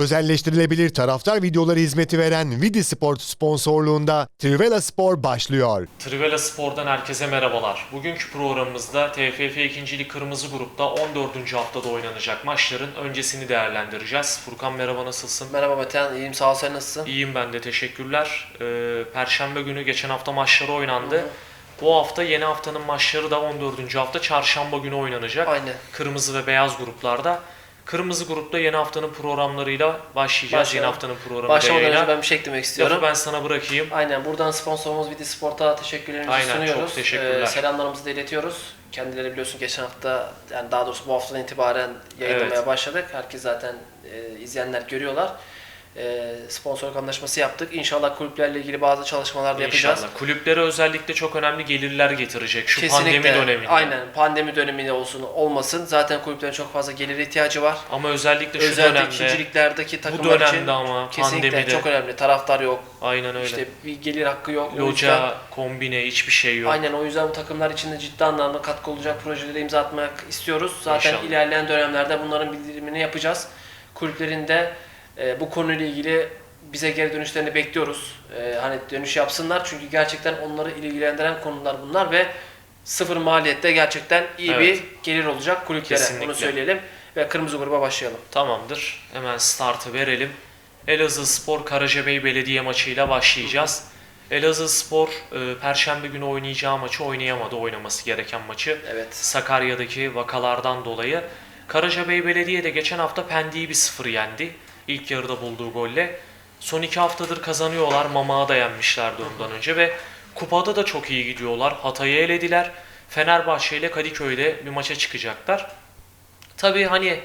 Özelleştirilebilir taraftar videoları hizmeti veren Vidi Sport sponsorluğunda Trivela Spor başlıyor. Trivela Spor'dan herkese merhabalar. Bugünkü programımızda TFF 2. Lig Kırmızı Grup'ta 14. haftada oynanacak maçların öncesini değerlendireceğiz. Furkan merhaba nasılsın? Merhaba Metehan, iyiyim sağ ol sen nasılsın? İyiyim ben de teşekkürler. Ee, Perşembe günü geçen hafta maçları oynandı. Bu hafta yeni haftanın maçları da 14. hafta çarşamba günü oynanacak. Aynen. Kırmızı ve beyaz gruplarda. Kırmızı grupta yeni haftanın programlarıyla başlayacağız. Başlayalım. Yeni haftanın programı Başlamadan önce ben bir şey eklemek istiyorum. Lafı ben sana bırakayım. Aynen buradan sponsorumuz Vidi Sport'a teşekkürlerimizi Aynen, sunuyoruz. çok teşekkürler. Ee, selamlarımızı da iletiyoruz. Kendileri biliyorsun geçen hafta yani daha doğrusu bu haftadan itibaren yayınlamaya Evet. başladık. Herkes zaten e, izleyenler görüyorlar. E, sponsorluk anlaşması yaptık. İnşallah kulüplerle ilgili bazı çalışmalar da yapacağız. İnşallah. Kulüplere özellikle çok önemli gelirler getirecek şu pandemi döneminde. Aynen pandemi döneminde olsun olmasın. Zaten kulüplerin çok fazla gelir ihtiyacı var. Ama özellikle şu Özellikle dönemde, ikinciliklerdeki bu takımlar için dönemde ama kesinlikle pandemide çok önemli. Taraftar yok. aynen öyle. İşte bir gelir hakkı yok. Yüzden- Loca, kombine hiçbir şey yok. Aynen o yüzden bu takımlar için de ciddi anlamda katkı olacak projelere imza atmak istiyoruz. Zaten İnşallah. ilerleyen dönemlerde bunların bildirimini yapacağız. Kulüplerin de e, bu konuyla ilgili bize geri dönüşlerini bekliyoruz. E, hani dönüş yapsınlar çünkü gerçekten onları ilgilendiren konular bunlar ve sıfır maliyette gerçekten iyi Evet. bir gelir olacak kulüplere. Kesinlikle. Bunu söyleyelim ve kırmızı gruba başlayalım. Tamamdır. Hemen startı verelim. Elazığ Spor Karacabey Belediye maçıyla başlayacağız. Elazığ Spor e, Perşembe günü oynayacağı maçı oynayamadı oynaması gereken maçı. Evet. Sakarya'daki vakalardan dolayı. Karacabey Belediye de geçen hafta Pendik'i bir sıfır yendi. İlk yarıda bulduğu golle. Son iki haftadır kazanıyorlar. Mama'a da yenmişlerdi ondan önce ve kupada da çok iyi gidiyorlar. Hatay'ı elediler. Fenerbahçe ile Kadıköy'de bir maça çıkacaklar. Tabii hani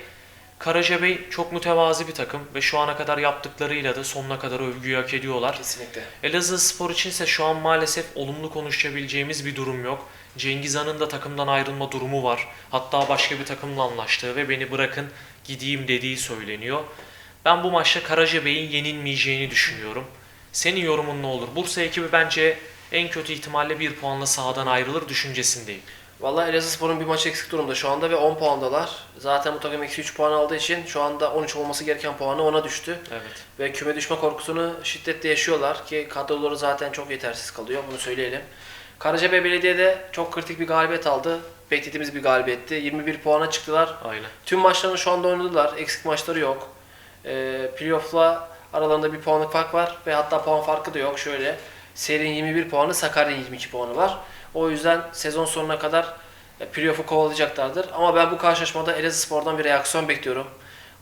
Karacabey çok mütevazi bir takım ve şu ana kadar yaptıklarıyla da sonuna kadar övgüyü hak ediyorlar. Kesinlikle. Elazığ Spor içinse şu an maalesef olumlu konuşabileceğimiz bir durum yok. Cengiz Han'ın da takımdan ayrılma durumu var. Hatta başka bir takımla anlaştığı ve beni bırakın gideyim dediği söyleniyor. Ben bu maçta Karacabey'in yenilmeyeceğini düşünüyorum. Senin yorumun ne olur? Bursa ekibi bence en kötü ihtimalle bir puanla sahadan ayrılır düşüncesindeyim. Vallahi Elazığspor'un bir maç eksik durumda şu anda ve 10 puandalar. Zaten bu takım eksi 3 puan aldığı için şu anda 13 olması gereken puanı 10'a düştü. Evet. Ve küme düşme korkusunu şiddetle yaşıyorlar ki kadroları zaten çok yetersiz kalıyor bunu söyleyelim. Karacabey Belediye de çok kritik bir galibiyet aldı. Beklediğimiz bir galibiyetti. 21 puana çıktılar. Aynen. Tüm maçlarını şu anda oynadılar. Eksik maçları yok. Ee, playoff'la aralarında bir puanlık fark var ve hatta puan farkı da yok. Şöyle serinin 21 puanı, Sakarya'nın 22 puanı var. O yüzden sezon sonuna kadar e, playoff'u kovalayacaklardır. Ama ben bu karşılaşmada Elazığspor'dan bir reaksiyon bekliyorum.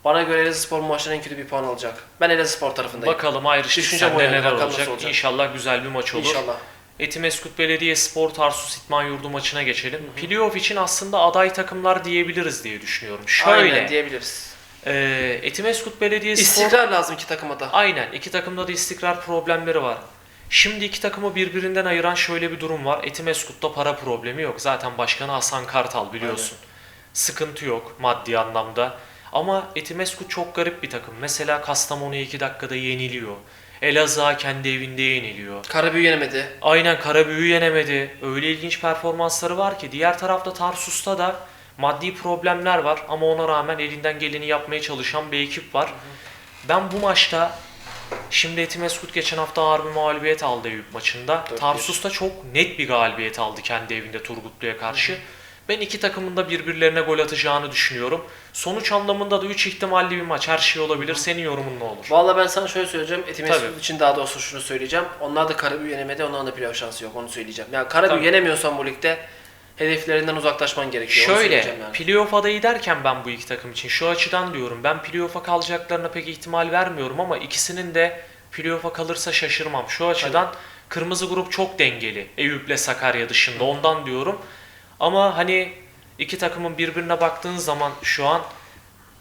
Bana göre Elazığspor bu maçtan en kötü bir puan alacak. Ben Elazığspor tarafındayım. Bakalım ayrıştık sende yani, neler olacak. olacak. İnşallah güzel bir maç olur. İnşallah. Etimeskut Belediye Spor Tarsus İtman Yurdu maçına geçelim. Playoff için aslında aday takımlar diyebiliriz diye düşünüyorum. Şöyle, Aynen diyebiliriz. E, Etimeskut Belediye Spor... İstikrar lazım ki takıma da. Aynen, iki takımda da istikrar problemleri var. Şimdi iki takımı birbirinden ayıran şöyle bir durum var. Etimeskut'ta para problemi yok. Zaten başkanı Hasan Kartal biliyorsun. Sıkıntı yok maddi anlamda. Ama Etimeskut çok garip bir takım. Mesela Kastamonu'ya 2 dakikada yeniliyor. Elazığ'a kendi evinde yeniliyor. Karabüyü yenemedi. Aynen Karabüyü yenemedi. Öyle ilginç performansları var ki. Diğer tarafta Tarsus'ta da maddi problemler var ama ona rağmen elinden geleni yapmaya çalışan bir ekip var. Ben bu maçta şimdi Etimeskut geçen hafta ağır bir mağlubiyet aldı Eyüp maçında. 4-1. Tarsus da çok net bir galibiyet aldı kendi evinde Turgutlu'ya karşı. Ben iki takımın da birbirlerine gol atacağını düşünüyorum. Sonuç anlamında da 3 ihtimalli bir maç. Her şey olabilir. Senin yorumun ne olur? Vallahi ben sana şöyle söyleyeceğim. Etimesgut Tabii. için daha doğrusu şunu söyleyeceğim. Onlar da Karabüyü yenemedi. Onların da playoff şansı yok. Onu söyleyeceğim. Yani Karabüyü Tabii. yenemiyorsan bu ligde hedeflerinden uzaklaşman gerekiyor. Onu Şöyle, söyleyeceğim yani. playoff adayı derken ben bu iki takım için şu açıdan diyorum. Ben playoff'a kalacaklarına pek ihtimal vermiyorum ama ikisinin de playoff'a kalırsa şaşırmam. Şu açıdan kırmızı grup çok dengeli. Eyüp'le Sakarya dışında ondan diyorum. Ama hani iki takımın birbirine baktığın zaman şu an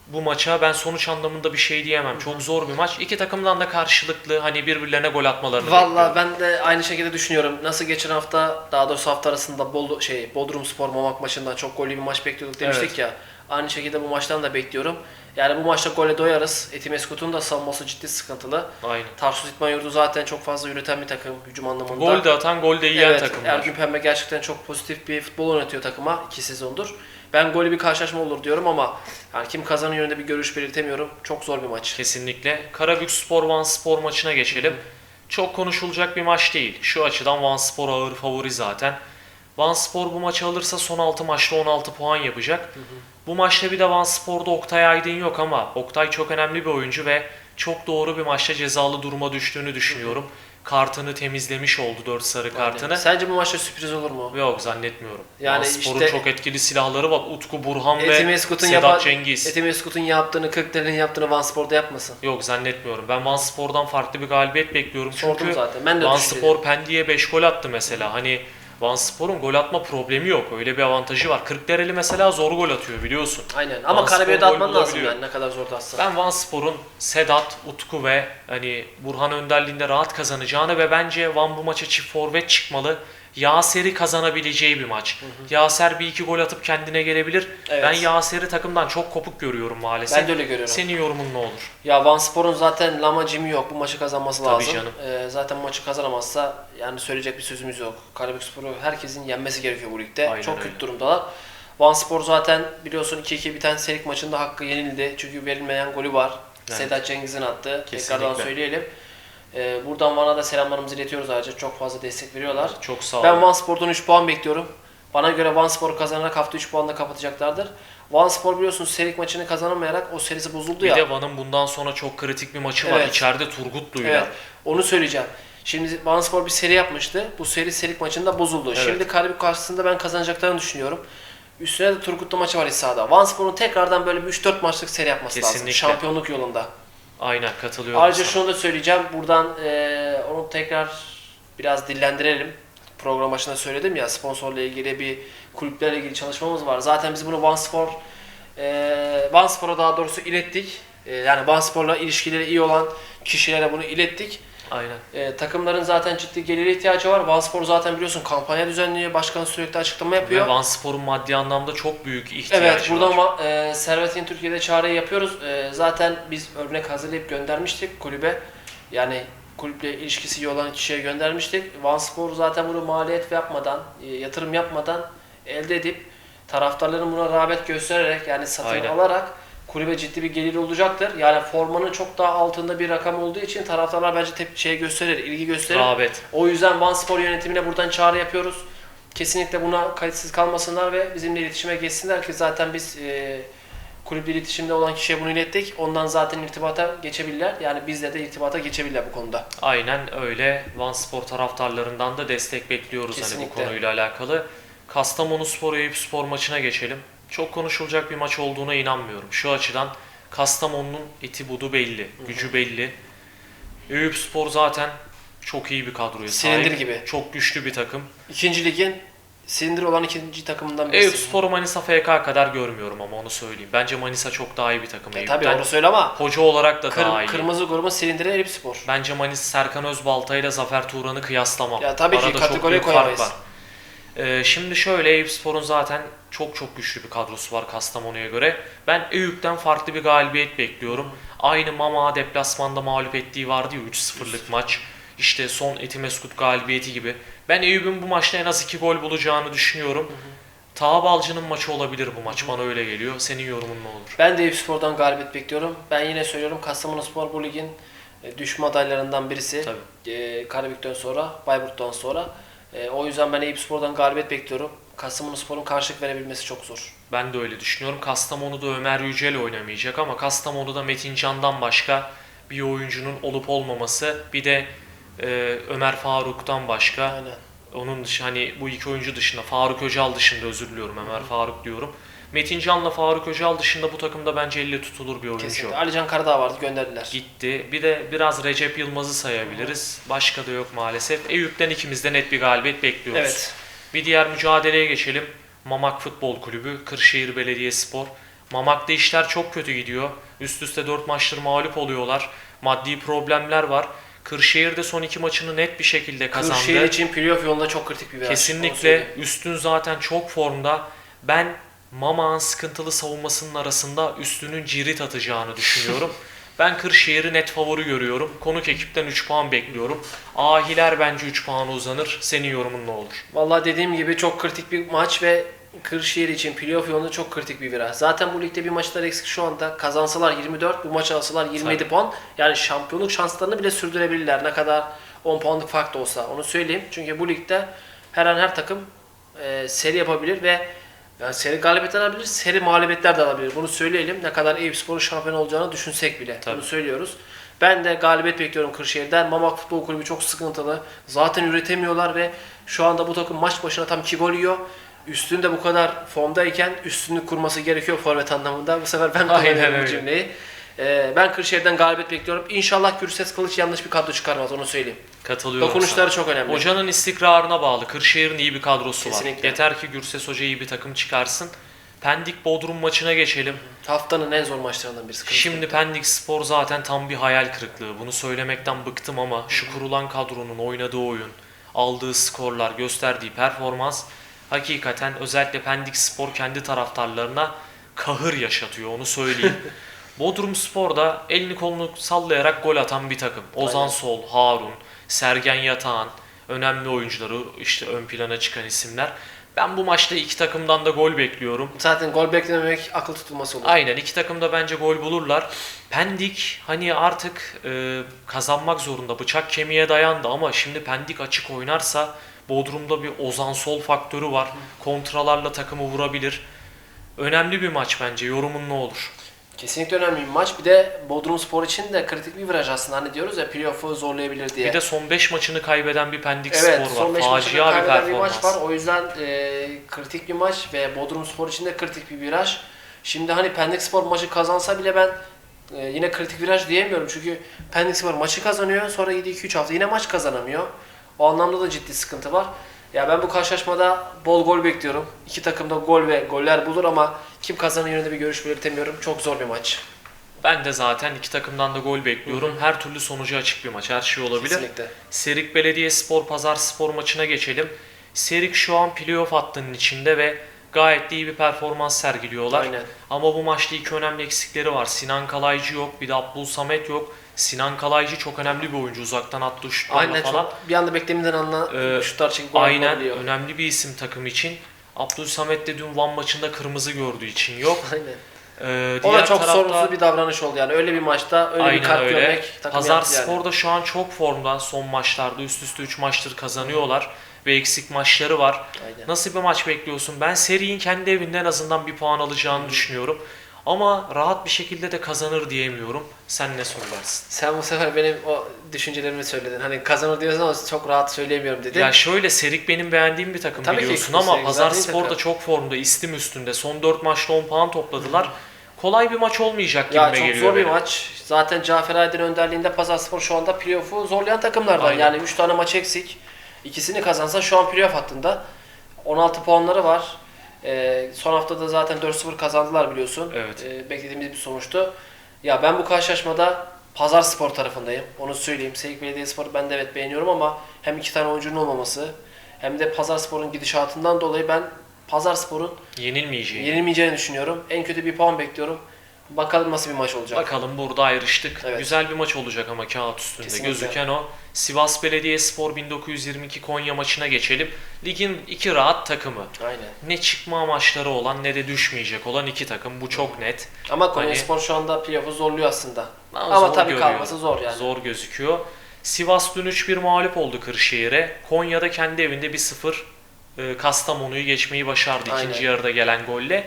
bu maça ben sonuç anlamında bir şey diyemem. Çok zor bir maç. İki takımdan da karşılıklı hani birbirlerine gol atmalarını Vallahi bekliyorum. ben de aynı şekilde düşünüyorum. Nasıl geçen hafta daha doğrusu hafta arasında Bol şey Bodrum Spor Mamak maçından çok gollü bir maç bekliyorduk demiştik Evet. ya. Aynı şekilde bu maçtan da bekliyorum. Yani bu maçta gole doyarız. Etimeskut'un da savunması ciddi sıkıntılı. Aynen. Tarsus İtman Yurdu zaten çok fazla üreten bir takım hücum anlamında. Gol de atan, gol de yiyen evet, takımlar. Ergün Pembe gerçekten çok pozitif bir futbol oynatıyor takıma iki sezondur. Ben golü bir karşılaşma olur diyorum ama yani kim kazanır yönünde bir görüş belirtemiyorum. Çok zor bir maç. Kesinlikle. Karabük Spor Van Spor maçına geçelim. Çok konuşulacak bir maç değil. Şu açıdan Van Spor ağır favori zaten. Van Spor bu maçı alırsa son 6 maçta 16 puan yapacak. Bu maçta bir de Van Spor'da Oktay Aydın yok ama Oktay çok önemli bir oyuncu ve çok doğru bir maçta cezalı duruma düştüğünü düşünüyorum. Kartını temizlemiş oldu 4 sarı kartını. Sence bu maçta sürpriz olur mu? Yok zannetmiyorum. Yani Spor'un işte- çok etkili silahları var. Utku Burhan ve Sedat yapa- Cengiz. Etimeskut'un yaptığını, Kırklareli'nin yaptığını Van Spor'da yapmasın. Yok zannetmiyorum. Ben Van Spor'dan farklı bir galibiyet bekliyorum. Sordum Çünkü zaten. Ben de Van. Spor Pendik'e 5 gol attı mesela. Hani Van Spor'un gol atma problemi yok. Öyle bir avantajı var. Kırklareli mesela zor gol atıyor biliyorsun. Aynen ama Van Karabük'e de Spor gol atman lazım yani ne kadar zor da atsan. Ben Van Spor'un Sedat, Utku ve hani Burhan önderliğinde rahat kazanacağını ve bence Van bu maça çift forvet çıkmalı. Yaser'i kazanabileceği bir maç. Yaser bir iki gol atıp kendine gelebilir. Evet. Ben Yaser'i takımdan çok kopuk görüyorum maalesef. Ben de öyle görüyorum. Senin yorumun ne olur? Ya Van Spor'un zaten Lama Jimmy yok. Bu maçı kazanması Tabii lazım. canım. Ee, zaten maçı kazanamazsa yani söyleyecek bir sözümüz yok. Karabük Spor'u herkesin yenmesi gerekiyor bu ligde. Aynen Çok öyle. kötü durumdalar. Van Spor zaten biliyorsun 2-2 biten Serik maçında hakkı yenildi. Çünkü verilmeyen golü var. Evet. Sedat Cengiz'in attı. Kesinlikle. Tekrardan söyleyelim. Ee, buradan Van'a da selamlarımızı iletiyoruz ayrıca. Çok fazla destek veriyorlar. Çok sağ ol. Ben Van Spor'dan 3 puan bekliyorum. Bana göre Van Spor kazanarak hafta 3 puanla kapatacaklardır. Van Spor biliyorsunuz Serik maçını kazanamayarak o serisi bozuldu Bir ya. de Van'ın bundan sonra çok kritik bir maçı var. Evet. İçeride Turgutlu'yla. Evet. Onu söyleyeceğim. Şimdi Vanspor bir seri yapmıştı. Bu seri Serik maçında bozuldu. Evet. Şimdi Karabük karşısında ben kazanacaklarını düşünüyorum. Üstüne de Turgutlu maçı var İsa'da. Vanspor'un tekrardan böyle bir 3-4 maçlık seri yapması lazım. Kesinlikle. Şampiyonluk yolunda. Aynen katılıyorum. Ayrıca şunu da söyleyeceğim. Buradan eee, onu tekrar biraz dillendirelim. Program başında söyledim ya sponsorla ilgili bir kulüplerle ilgili çalışmamız var. Zaten biz bunu Vanspor eee Vanspor'a daha doğrusu ilettik. Eee, yani Vanspor'la ilişkileri iyi olan kişilere bunu ilettik. Aynen. E, takımların zaten ciddi gelire ihtiyacı var. Vanspor zaten biliyorsun kampanya düzenliyor. Başkan sürekli açıklama yapıyor. Ve Van Spor'un maddi anlamda çok büyük ihtiyacı Evet, buradan var. va- e, Servet'in Türkiye'de çağrıyı yapıyoruz. E, zaten biz örnek hazırlayıp göndermiştik kulübe. Yani kulüple ilişkisi iyi olan kişiye göndermiştik. Vanspor zaten bunu maliyet yapmadan, e, yatırım yapmadan elde edip taraftarların buna rağbet göstererek yani satın Aynen. alarak kulübe ciddi bir gelir olacaktır. Yani formanın çok daha altında bir rakam olduğu için taraftarlar bence tep şey gösterir, ilgi gösterir. Rağbet. O yüzden Van Spor yönetimine buradan çağrı yapıyoruz. Kesinlikle buna kayıtsız kalmasınlar ve bizimle iletişime geçsinler ki zaten biz e, kulüple iletişimde olan kişiye bunu ilettik. Ondan zaten irtibata geçebilirler. Yani bizle de irtibata geçebilirler bu konuda. Aynen öyle. Van Spor taraftarlarından da destek bekliyoruz hani bu Kesinlikle. konuyla alakalı. Kastamonu Spor Eyüp Spor maçına geçelim. Çok konuşulacak bir maç olduğuna inanmıyorum. Şu açıdan Kastamonu'nun eti budu belli, gücü belli. Eyüp Spor zaten çok iyi bir kadroya sahip. Silindir gibi. Çok güçlü bir takım. İkinci ligin silindir olan ikinci takımından Eyüp birisi. Spor'u Manisa FK kadar görmüyorum ama onu söyleyeyim. Bence Manisa çok daha iyi bir takım E, Eyüp'ten. tabii onu söyle ama Hoca olarak da kır- daha iyi. kırmızı grubun silindiri Eyüp Spor. Bence Manisa Serkan Özbalta ile Zafer Turan'ı kıyaslamam. Ya tabii ki Arada çok kategoriye büyük fark koyamayız. var. Ee, şimdi şöyle Eyüp Spor'un zaten çok çok güçlü bir kadrosu var Kastamonu'ya göre. Ben Eyüp'ten farklı bir galibiyet bekliyorum. Aynı Mama deplasmanda mağlup ettiği vardı ya 3-0'lık maç. İşte son Etimeskut galibiyeti gibi. Ben Eyüp'ün bu maçta en az 2 gol bulacağını düşünüyorum. Taha Balcı'nın maçı olabilir bu maç. Bana öyle geliyor. Senin yorumun ne olur? Ben de Eyüp Spor'dan galibiyet bekliyorum. Ben yine söylüyorum Kastamonu Spor bu ligin e, düşme adaylarından birisi. Tabii. E, Karabük'ten sonra, Bayburt'tan sonra. E, o yüzden ben Eyüp Spor'dan galibiyet bekliyorum. Kastamonu Spor'un karşılık verebilmesi çok zor. Ben de öyle düşünüyorum. Kastamonu'da Ömer Yücel oynamayacak ama Kastamonu'da Metin Can'dan başka bir oyuncunun olup olmaması bir de e, Ömer Faruk'tan başka Aynen. onun dışı hani bu iki oyuncu dışında Faruk Öcal dışında özür diliyorum Ömer Faruk diyorum. Metin Can'la Faruk Öcal dışında bu takımda bence elle tutulur bir oyuncu. Kesinlikle. Alican Karadağ vardı gönderdiler. Gitti. Bir de biraz Recep Yılmaz'ı sayabiliriz. Başka da yok maalesef. Eyüp'ten ikimiz de net bir galibiyet bekliyoruz. Evet. Bir diğer mücadeleye geçelim. Mamak Futbol Kulübü, Kırşehir Belediyespor. Mamak'ta işler çok kötü gidiyor. Üst üste 4 maçtır mağlup oluyorlar. Maddi problemler var. Kırşehir de son iki maçını net bir şekilde kazandı. Kırşehir için playoff yolunda çok kritik bir viraj. Kesinlikle üstün zaten çok formda. Ben Mamak'ın sıkıntılı savunmasının arasında üstünün cirit atacağını düşünüyorum. ben Kırşehir'i net favori görüyorum. Konuk ekipten 3 puan bekliyorum. Ahiler bence 3 puana uzanır. Senin yorumun ne olur? Vallahi dediğim gibi çok kritik bir maç ve Kırşehir için playoff yolunda çok kritik bir viraj. Zaten bu ligde bir maçlar eksik şu anda. Kazansalar 24, bu maç alsalar 27 Tabii. puan. Yani şampiyonluk şanslarını bile sürdürebilirler. Ne kadar 10 puanlık fark da olsa. Onu söyleyeyim. Çünkü bu ligde her an her takım e, seri yapabilir ve yani seri galibiyetler alabilir, seri mağlubiyetler de alabilir. Bunu söyleyelim. Ne kadar Eyüpspor'un şampiyon olacağını düşünsek bile. Tabii. Bunu söylüyoruz. Ben de galibiyet bekliyorum Kırşehir'den. Mamak Futbol Kulübü çok sıkıntılı. Zaten üretemiyorlar ve şu anda bu takım maç başına tam 2 gol yiyor. Üstünde bu kadar formdayken üstünlük kurması gerekiyor forvet anlamında. Bu sefer ben kullanıyorum bu öyle. cümleyi. Ee, ben Kırşehir'den galibiyet bekliyorum. İnşallah Gürses Kılıç yanlış bir kadro çıkarmaz onu söyleyeyim. Katılıyorum Dokunuşları sana. çok önemli. Hocanın istikrarına bağlı. Kırşehir'in iyi bir kadrosu var. Kesinlikle. Yeter ki Gürses Hoca iyi bir takım çıkarsın. Pendik Bodrum maçına geçelim. Haftanın en zor maçlarından birisi. Kırşehir. Şimdi Pendik Spor zaten tam bir hayal kırıklığı. Bunu söylemekten bıktım ama şu kurulan kadronun oynadığı oyun, aldığı skorlar, gösterdiği performans hakikaten özellikle Pendik Spor kendi taraftarlarına kahır yaşatıyor onu söyleyeyim. Bodrum Spor da elini kolunu sallayarak gol atan bir takım. Ozan Aynen. Sol, Harun, Sergen Yatağan önemli oyuncuları işte ön plana çıkan isimler. Ben bu maçta iki takımdan da gol bekliyorum. Zaten gol beklememek akıl tutulması olur. Aynen iki takım da bence gol bulurlar. Pendik hani artık e, kazanmak zorunda. Bıçak kemiğe dayandı ama şimdi Pendik açık oynarsa Bodrum'da bir Ozan Sol faktörü var. Kontralarla takımı vurabilir. Önemli bir maç bence. Yorumun ne olur? Kesinlikle önemli bir maç. Bir de Bodrum Spor için de kritik bir viraj aslında. Hani diyoruz ya playoff'u zorlayabilir diye. Bir de son 5 maçını kaybeden bir Pendik Evet, Spor son var. 5 maçında Facia bir kaybeden bir maç var. O yüzden e, kritik bir maç ve Bodrum Spor için de kritik bir viraj. Şimdi hani Pendik Spor maçı kazansa bile ben e, yine kritik viraj diyemiyorum. Çünkü Pendik Spor maçı kazanıyor. Sonra 7-2-3 hafta yine maç kazanamıyor. O anlamda da ciddi sıkıntı var. Ya ben bu karşılaşmada bol gol bekliyorum. İki takım da gol ve goller bulur ama kim kazanır yönünde bir görüş belirtemiyorum. Çok zor bir maç. Ben de zaten iki takımdan da gol bekliyorum. Her türlü sonucu açık bir maç. Her şey olabilir. Kesinlikle. Serik Belediyespor Pazar Spor maçına geçelim. Serik şu an playoff hattının içinde ve gayet de iyi bir performans sergiliyorlar. Aynen. Ama bu maçta iki önemli eksikleri var. Sinan Kalaycı yok, bir de Abdul Samet yok. Sinan Kalaycı çok önemli bir oyuncu. Uzaktan attığı şutlarla Aynen falan. çok bir anda beklemeden anla Ee, şutlar çekip gol Aynen önemli bir isim takım için. Abdul Samet de dün Van maçında kırmızı gördüğü için yok. Aynen. Ee, O da çok tarafta- sorumsuz bir davranış oldu yani. Öyle bir maçta öyle bir Aynen kart öyle. görmek takım Pazar yaptı yani. Spor da şu an çok formda. Son maçlarda üst üste 3 maçtır kazanıyorlar. Ve eksik maçları var. Aynen. Nasıl bir maç bekliyorsun? Ben serinin kendi evinde en azından bir puan alacağını düşünüyorum. Ama rahat bir şekilde de kazanır diyemiyorum. Sen ne söylersin? Sen bu sefer benim o düşüncelerimi söyledin. Hani kazanır diyorsun ama çok rahat söyleyemiyorum dedin. Ya şöyle Serik benim beğendiğim bir takım Tabii ki biliyorsun Serik ama Pazar değil Spor da takım. çok formda, istim üstünde. Son 4 maçta 10 puan topladılar. Kolay bir maç olmayacak ya gibime çok geliyor zor bir benim. maç. Zaten Cafer Aydın önderliğinde Pazarspor şu anda playoff'u zorlayan takımlardan. Aynen. Yani 3 tane maç eksik. İkisini kazansa şu an playoff hattında. 16 puanları var. Ee, son haftada zaten 4-0 kazandılar biliyorsun. Evet. Ee, beklediğimiz bir sonuçtu. Ya ben bu karşılaşmada Pazar Spor tarafındayım. Onu söyleyeyim. Seyik Belediyespor'u ben de evet beğeniyorum ama hem iki tane oyuncunun olmaması hem de Pazar Spor'un gidişatından dolayı ben Pazar Spor'un Yenilmeyeceği. yenilmeyeceğini düşünüyorum. En kötü bir puan bekliyorum. Bakalım nasıl bir maç olacak. Bakalım burada ayrıştık. Evet. Güzel bir maç olacak ama kağıt üstünde Kesinlikle. gözüken o. Sivas Belediyespor 1922 Konya maçına geçelim. Ligin iki rahat takımı. Aynen. Ne çıkma amaçları olan ne de düşmeyecek olan iki takım. Bu çok net. Ama Konya Hani- Spor şu anda playoff'u zorluyor aslında. Ama Ama tabii görüyor. kalması zor yani. Zor gözüküyor. Sivas dün 3-1 mağlup oldu Kırşehir'e. Konya'da kendi evinde 1-0 e, Kastamonu'yu geçmeyi başardı Aynen. ikinci yarıda gelen golle.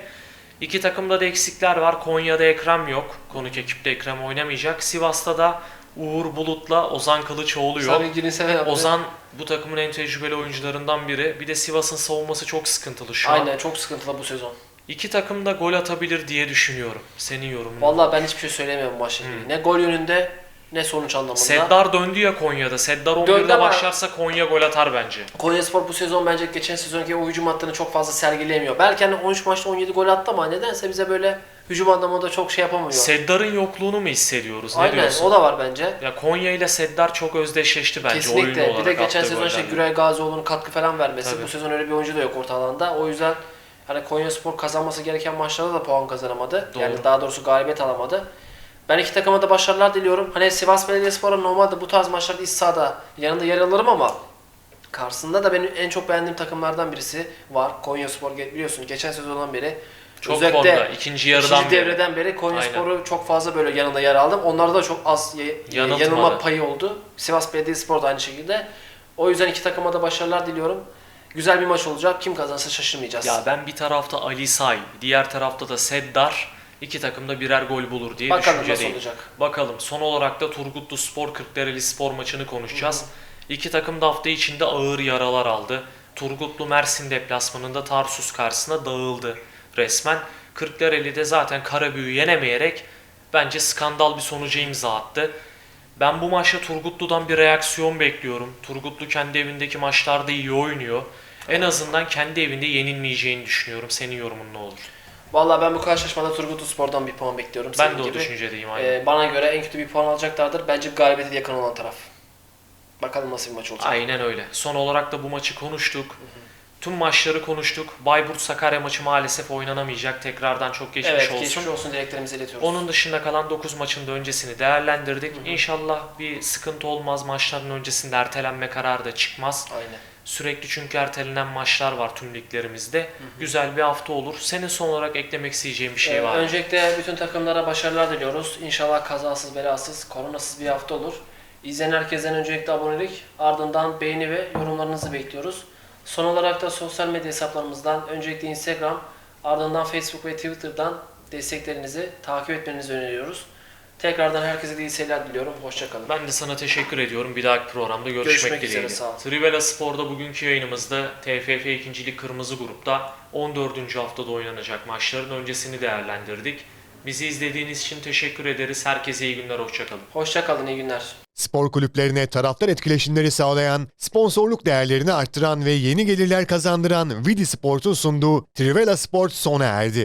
İki takımda da eksikler var. Konya'da Ekrem yok. Konuk ekipte Ekrem oynamayacak. Sivas'ta da Uğur Bulut'la Ozan Kılıçoğlu yok. Ozan bu takımın en tecrübeli oyuncularından biri. Bir de Sivas'ın savunması çok sıkıntılı şu an. Aynen çok sıkıntılı bu sezon. İki takım da gol atabilir diye düşünüyorum. Senin yorumun. Vallahi ben hiçbir şey söylemiyorum bu maçla ilgili. Ne gol yönünde ne sonuç anlamında. Seddar döndü ya Konya'da. Seddar 11'de Döndü ama- başlarsa Konya gol atar bence. Konyaspor bu sezon bence geçen sezonki o hücum hattını çok fazla sergileyemiyor. Belki hani 13 maçta 17 gol attı ama nedense bize böyle hücum anlamında çok şey yapamıyor. Seddar'ın yokluğunu mu hissediyoruz? Ne Aynen diyorsun? o da var bence. Ya Konya ile Seddar çok özdeşleşti bence oyun Kesinlikle. olarak. Bir de geçen attığı sezon işte gollerle. Güray Gazioğlu'nun katkı falan vermesi. Tabii. Bu sezon öyle bir oyuncu da yok orta alanda. O yüzden Hani Konyaspor kazanması gereken maçlarda da puan kazanamadı. Doğru. Yani daha doğrusu galibiyet alamadı. Ben iki takıma da başarılar diliyorum. Hani Sivas Belediyespor'a normalde bu tarz maçlarda iç sahada yanında yer alırım ama karşısında da benim en çok beğendiğim takımlardan birisi var. Konyaspor biliyorsun geçen sezondan beri Çok özellikle formda. İkinci yarıdan ikinci beri. devreden beri Konyaspor'u çok fazla böyle yanında yer aldım. Onlarda da çok az Yanıltmadı. yanılma payı oldu. Sivas Belediyespor da aynı şekilde. O yüzden iki takıma da başarılar diliyorum. Güzel bir maç olacak. Kim kazanırsa şaşırmayacağız. Ya ben bir tarafta Ali Say, diğer tarafta da Seddar. İki takım da birer gol bulur diye Bakalım düşüncedeyim. olacak. Bakalım. Son olarak da Turgutlu Spor Kırklareli Spor maçını konuşacağız. İki takım da hafta içinde ağır yaralar aldı. Turgutlu Mersin deplasmanında Tarsus karşısına dağıldı resmen. Kırklareli de zaten Karabüyü yenemeyerek bence skandal bir sonuca imza attı. Ben bu maçta Turgutlu'dan bir reaksiyon bekliyorum. Turgutlu kendi evindeki maçlarda iyi oynuyor. En azından kendi evinde yenilmeyeceğini düşünüyorum. Senin yorumun ne olur? Vallahi ben bu karşılaşmada Turgutlu Spor'dan bir puan bekliyorum. Ben senin de o gibi. düşüncedeyim aynen. Ee, bana göre en kötü bir puan alacaklardır. Bence galibiyete yakın olan taraf. Bakalım nasıl bir maç olacak. Aynen öyle. Son olarak da bu maçı konuştuk. Tüm maçları konuştuk. Bayburt Sakarya maçı maalesef oynanamayacak. Tekrardan çok geçmiş evet, olsun. geçmiş olsun dileklerimizi iletiyoruz. Onun dışında kalan 9 maçın da öncesini değerlendirdik. İnşallah bir sıkıntı olmaz. Maçların öncesinde ertelenme kararı da çıkmaz. Aynen. Sürekli çünkü ertelenen maçlar var tüm liglerimizde. Güzel bir hafta olur. Senin son olarak eklemek isteyeceğin bir şey Ee, var mı? Öncelikle bütün takımlara başarılar diliyoruz. İnşallah kazasız belasız, koronasız bir hafta olur. İzleyen herkesten öncelikle abonelik, ardından beğeni ve yorumlarınızı bekliyoruz. Son olarak da sosyal medya hesaplarımızdan öncelikle Instagram, ardından Facebook ve Twitter'dan desteklerinizi takip etmenizi öneriyoruz. Tekrardan herkese de iyi seyirler diliyorum. Hoşçakalın. Ben de sana teşekkür ediyorum. Bir dahaki programda görüşmek, Görüşmek üzere, dileğiyle. sağ ol. Trivela Spor'da bugünkü yayınımızda TFF 2. Lig Kırmızı Grup'ta 14. haftada oynanacak maçların öncesini değerlendirdik. Bizi izlediğiniz için teşekkür ederiz. Herkese iyi günler, hoşçakalın. Hoşçakalın, iyi günler. Spor kulüplerine taraftar etkileşimleri sağlayan, sponsorluk değerlerini arttıran ve yeni gelirler kazandıran Vidi Sport'un sunduğu Trivela Sport sona erdi.